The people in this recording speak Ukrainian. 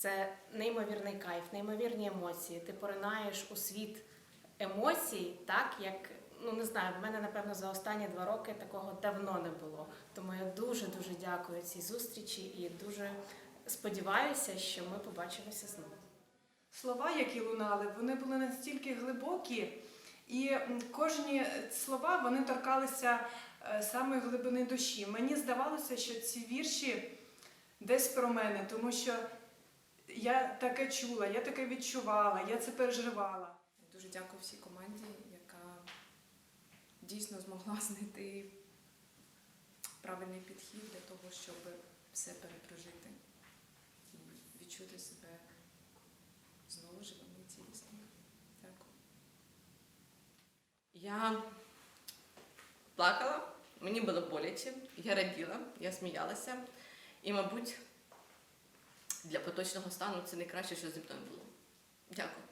Це неймовірний кайф, неймовірні емоції. Ти поринаєш у світ емоцій, так як ну не знаю, в мене напевно за останні два роки такого давно не було. Тому я дуже дуже дякую цій зустрічі і дуже сподіваюся, що ми побачимося знову. Слова, які лунали, вони були настільки глибокі, і кожні слова вони торкалися е, саме глибини душі. Мені здавалося, що ці вірші десь про мене, тому що я таке чула, я таке відчувала, я це переживала. Дуже дякую всій команді, яка дійсно змогла знайти правильний підхід для того, щоб все перепрожити і відчути себе знову живими і цілісними. Дякую. Я плакала, мені було боляче, я раділа, я сміялася. І, мабуть, для поточного стану це найкраще, що зі мною було. Дякую.